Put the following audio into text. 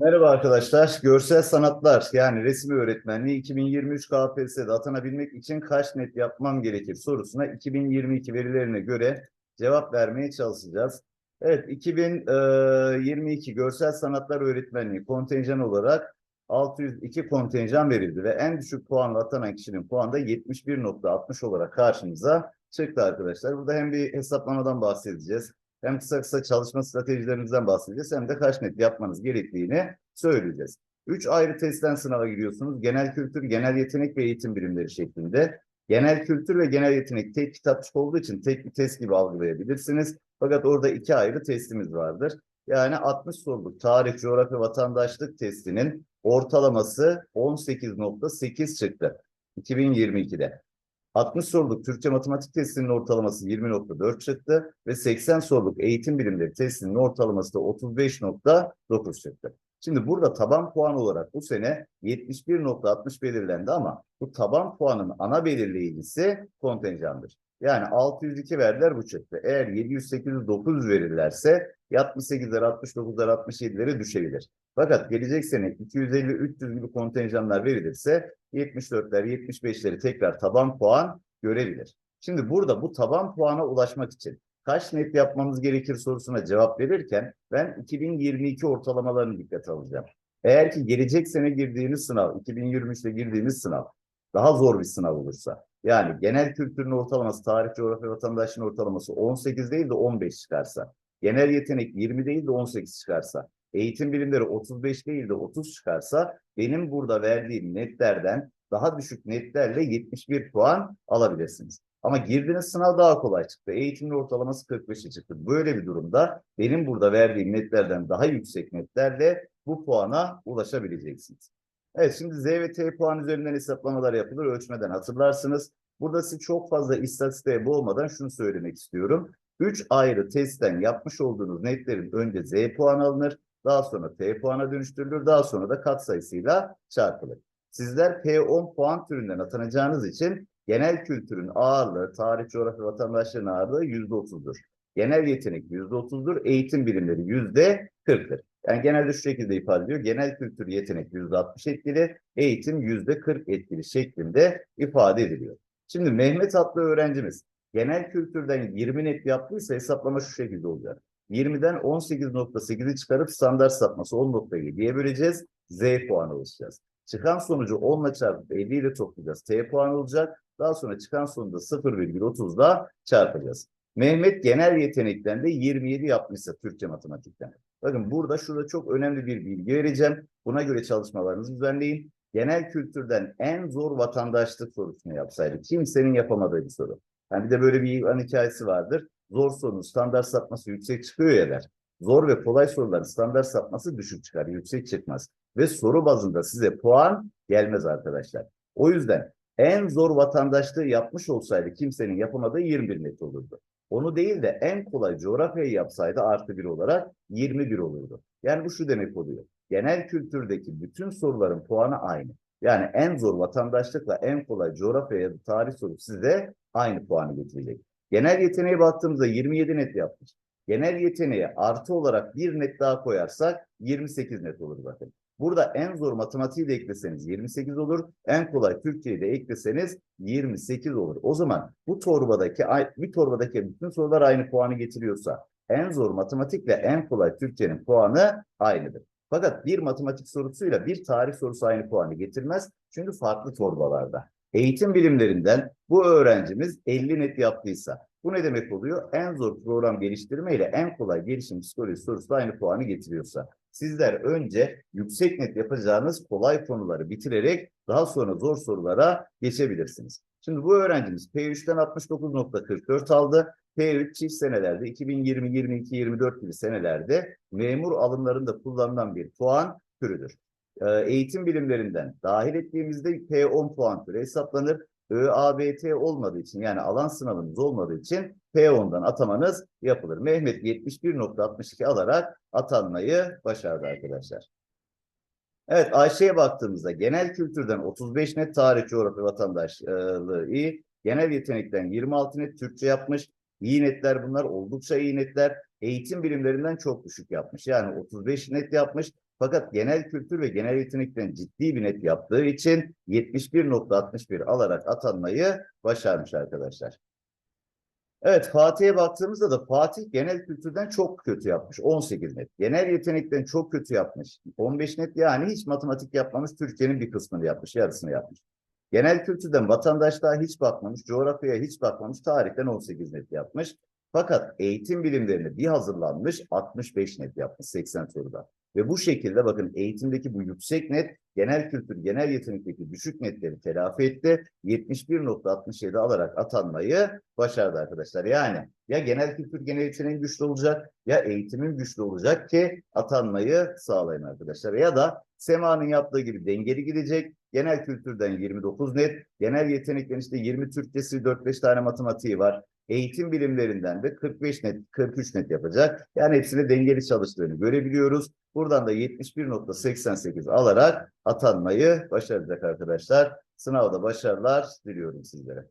Merhaba arkadaşlar. Görsel sanatlar yani resim öğretmenliği 2023 KPSS'de atanabilmek için kaç net yapmam gerekir sorusuna 2022 verilerine göre cevap vermeye çalışacağız. Evet 2022 Görsel Sanatlar Öğretmenliği kontenjan olarak 602 kontenjan verildi ve en düşük puanla atanan kişinin puanı da 71.60 olarak karşımıza çıktı arkadaşlar. Burada hem bir hesaplamadan bahsedeceğiz hem kısa kısa çalışma stratejilerimizden bahsedeceğiz hem de kaç net yapmanız gerektiğini söyleyeceğiz. Üç ayrı testten sınava giriyorsunuz. Genel kültür, genel yetenek ve eğitim bilimleri şeklinde. Genel kültür ve genel yetenek tek kitapçık olduğu için tek bir test gibi algılayabilirsiniz. Fakat orada iki ayrı testimiz vardır. Yani 60 soruluk tarih, coğrafya, vatandaşlık testinin ortalaması 18.8 çıktı 2022'de. 60 soruluk Türkçe matematik testinin ortalaması 20.4 çıktı ve 80 soruluk eğitim bilimleri testinin ortalaması da 35.9 çıktı. Şimdi burada taban puan olarak bu sene 71.60 belirlendi ama bu taban puanın ana belirleyicisi kontenjandır. Yani 602 verdiler bu çıktı. Eğer 700, 800, 900 verirlerse 68'ler, 69'lar, 67'lere düşebilir. Fakat gelecek sene 250, 300 gibi kontenjanlar verilirse 74'ler, 75'leri tekrar taban puan görebilir. Şimdi burada bu taban puana ulaşmak için kaç net yapmamız gerekir sorusuna cevap verirken ben 2022 ortalamalarını dikkate alacağım. Eğer ki gelecek sene girdiğiniz sınav, 2023'te girdiğimiz sınav daha zor bir sınav olursa, yani genel kültürün ortalaması, tarih, coğrafya, vatandaşlığın ortalaması 18 değil de 15 çıkarsa, genel yetenek 20 değil de 18 çıkarsa, eğitim bilimleri 35 değil de 30 çıkarsa, benim burada verdiğim netlerden daha düşük netlerle 71 puan alabilirsiniz. Ama girdiğiniz sınav daha kolay çıktı. Eğitimin ortalaması 45'e çıktı. Böyle bir durumda benim burada verdiğim netlerden daha yüksek netlerle bu puana ulaşabileceksiniz. Evet şimdi Z ve T puan üzerinden hesaplamalar yapılır ölçmeden hatırlarsınız. Burada sizi çok fazla istatistiğe boğmadan şunu söylemek istiyorum. 3 ayrı testten yapmış olduğunuz netlerin önce Z puanı alınır, daha sonra T puana dönüştürülür, daha sonra da katsayısıyla çarpılır. Sizler P10 puan türünden atanacağınız için genel kültürün ağırlığı, tarih, coğrafya, vatandaşlığın ağırlığı %30'dur. Genel yetenek %30'dur, eğitim bilimleri %40'dır. Yani genelde şu şekilde ifade ediyor. Genel kültür yetenek %60 etkili, eğitim %40 etkili şeklinde ifade ediliyor. Şimdi Mehmet adlı öğrencimiz genel kültürden 20 net yaptıysa hesaplama şu şekilde olacak. 20'den 18.8'i çıkarıp standart sapması 10.7'ye böleceğiz. Z puanı oluşacağız. Çıkan sonucu 10 ile çarpıp 50 ile toplayacağız. T puanı olacak. Daha sonra çıkan sonucu 0,30'da çarpacağız. Mehmet genel yetenekten de 27 yapmışsa Türkçe matematikten. Bakın burada şurada çok önemli bir bilgi vereceğim. Buna göre çalışmalarınızı düzenleyin. Genel kültürden en zor vatandaşlık sorusunu yapsaydı. Kimsenin yapamadığı bir soru. Yani bir de böyle bir an hikayesi vardır. Zor sorunun standart sapması yüksek çıkıyor ya der. Zor ve kolay soruların standart sapması düşük çıkar, yüksek çıkmaz. Ve soru bazında size puan gelmez arkadaşlar. O yüzden en zor vatandaşlığı yapmış olsaydı kimsenin yapamadığı 21 net olurdu. Onu değil de en kolay coğrafyayı yapsaydı artı bir olarak 21 olurdu. Yani bu şu demek oluyor. Genel kültürdeki bütün soruların puanı aynı. Yani en zor vatandaşlıkla en kolay coğrafya ya da tarih sorusu size aynı puanı getirecek. Genel yeteneğe baktığımızda 27 net yapmış. Genel yeteneğe artı olarak bir net daha koyarsak 28 net olur bakın. Burada en zor matematiği de ekleseniz 28 olur. En kolay Türkçeyi de ekleseniz 28 olur. O zaman bu torbadaki bir torbadaki bütün sorular aynı puanı getiriyorsa en zor matematikle en kolay Türkçenin puanı aynıdır. Fakat bir matematik sorusuyla bir tarih sorusu aynı puanı getirmez. Çünkü farklı torbalarda. Eğitim bilimlerinden bu öğrencimiz 50 net yaptıysa bu ne demek oluyor? En zor program geliştirme ile en kolay gelişim psikoloji sorusu aynı puanı getiriyorsa sizler önce yüksek net yapacağınız kolay konuları bitirerek daha sonra zor sorulara geçebilirsiniz. Şimdi bu öğrencimiz P3'ten 69.44 aldı. P3 çift senelerde 2020, 22, 24 gibi senelerde memur alımlarında kullanılan bir puan türüdür. Eğitim bilimlerinden dahil ettiğimizde P10 puan türü hesaplanır. ÖABT olmadığı için yani alan sınavınız olmadığı için P10'dan atamanız yapılır. Mehmet 71.62 alarak atanmayı başardı arkadaşlar. Evet Ayşe'ye baktığımızda genel kültürden 35 net tarih, coğrafya, vatandaşlığı iyi. Genel yetenekten 26 net Türkçe yapmış. İyi netler bunlar oldukça iyi netler. eğitim bilimlerinden çok düşük yapmış. Yani 35 net yapmış. Fakat genel kültür ve genel yetenekten ciddi bir net yaptığı için 71.61 alarak atanmayı başarmış arkadaşlar. Evet Fatih'e baktığımızda da Fatih genel kültürden çok kötü yapmış. 18 net. Genel yetenekten çok kötü yapmış. 15 net yani hiç matematik yapmamış. Türkiye'nin bir kısmını yapmış. Yarısını yapmış. Genel kültürden vatandaşlığa hiç bakmamış. Coğrafyaya hiç bakmamış. Tarihten 18 net yapmış. Fakat eğitim bilimlerine bir hazırlanmış. 65 net yapmış 80 soruda. Ve bu şekilde bakın eğitimdeki bu yüksek net genel kültür, genel yetenekteki düşük netleri telafi etti. 71.67 alarak atanmayı başardı arkadaşlar. Yani ya genel kültür, genel yeteneğin güçlü olacak ya eğitimin güçlü olacak ki atanmayı sağlayın arkadaşlar. Ya da Sema'nın yaptığı gibi dengeli gidecek. Genel kültürden 29 net, genel yetenekten işte 20 Türkçesi, 4-5 tane matematiği var. Eğitim bilimlerinden de 45 net, 43 net yapacak. Yani hepsini dengeli çalıştığını görebiliyoruz. Buradan da 71.88 alarak atanmayı başaracak arkadaşlar. Sınavda başarılar diliyorum sizlere.